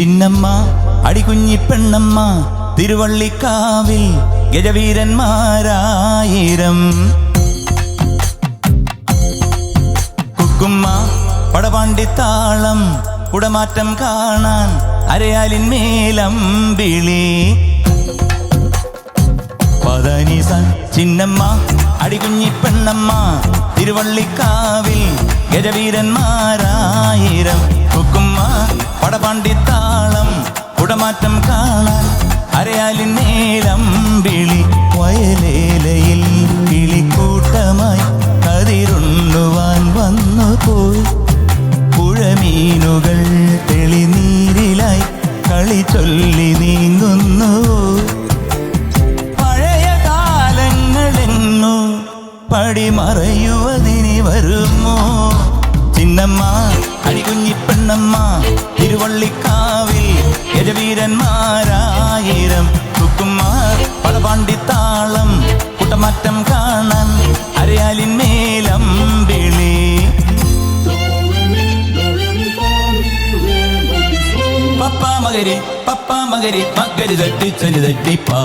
ചിന്നമ്മ അടികുഞ്ഞി പെണ്ണമ്മ തിരുവള്ളിക്കാവിൽ ഗജവീരന്മാരായിരം. കുക്കുമ്മ പടപാണ്ടിത്താളം കുടമാറ്റം കാണാൻ അരയാലിൻ മേലം വിളി പതനീസ ചിന്നമ്മ അടികുഞ്ഞി പെണ്ണമ്മ തിരുവള്ളിക്കാവിൽ ഗജവീരന്മാരായിരം. കുക്കുമ്മ പടപാണ്ടിത്താളം കുടമാറ്റം കാണാൻ അരയാലിൻ നീലം വിളി വയലേലയിൽ കിളിക്കൂട്ടമായി കതിരുണ്ണുവാൻ വന്നു പോയി. പുഴമീനുകൾ തെളിനീരിലായി കളി ചൊല്ലി നീങ്ങുന്നു പഴയ കാലങ്ങളെങ്ങോ പടിമറയുവതിനി വരുമോ? ചിന്നമ്മ അടികുഞ്ഞിപ്പെണ്ണമ്മ തിരുവള്ളിക്കാവിൽ യജവീരന്മാരായിരം കുക്കുമാർ പടപാണ്ടിത്താളം കൂട്ടമാറ്റം കാണാൻ അരയാലിൻ മേലം വിളി. പപ്പാ മകരി പപ്പാ മകരി മകരി തട്ടി ചൊല്ലി തട്ടിപ്പാ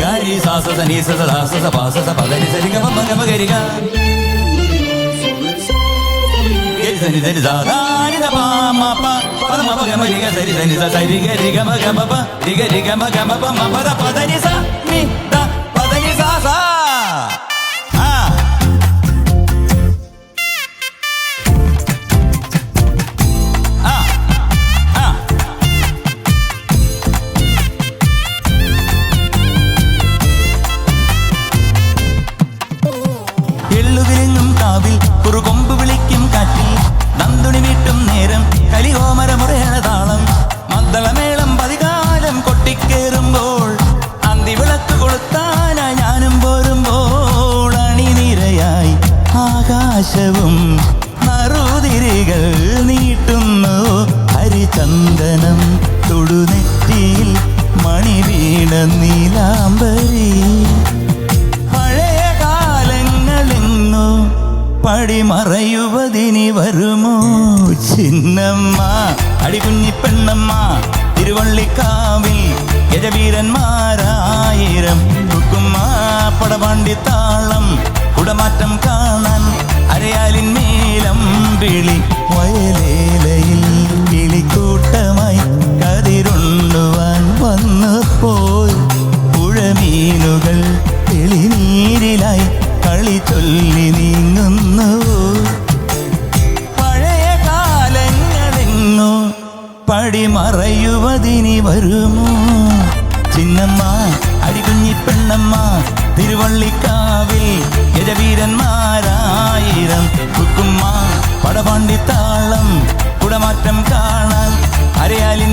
ഗരി സാസ സനീസ സദാസ സപാസ സ പാസ സ പദനി സരി ഗമ മഗ മഗരി ഗ ഗരി സനി സനി സ സരി ഗ രി ഗ മ ഗ മ പ രി ഗ രി ഗ മ ഗ മ പ മ പ ദ പ ദ നി സ നി ദ ആകാശവും മറുതിരികൾ നീട്ടുന്നു. ഹരിചന്ദനം തൊടുനെറ്റിയിൽ മണിവീണ നീലാംബരി. പഴയ കാലങ്ങളെങ്ങോ പടിമറയുവതിനി വരുമോ? ചിന്നമ്മ അടികുഞ്ഞി പെണ്ണമ്മ തിരുവള്ളിക്കാവിൽ ഗജവീരന്മാരായിരം കുക്കുമ്മ പടപാണ്ടിത്താളം തെളിനീരിലായി കളി ചൊല്ലി നീങ്ങുന്നു. പഴയ കാലങ്ങളെങ്ങോ പടിമറയുവതിനി വരുമോ? ചിന്നമ്മ അടികുഞ്ഞി പെണ്ണമ്മ തിരുവള്ളിക്കാവിൽ ഗജവീരന്മാരായിരം. കുക്കുമ്മ പടപാണ്ടിത്താളം കുടമാറ്റം കാണാൻ അരയാലിൻ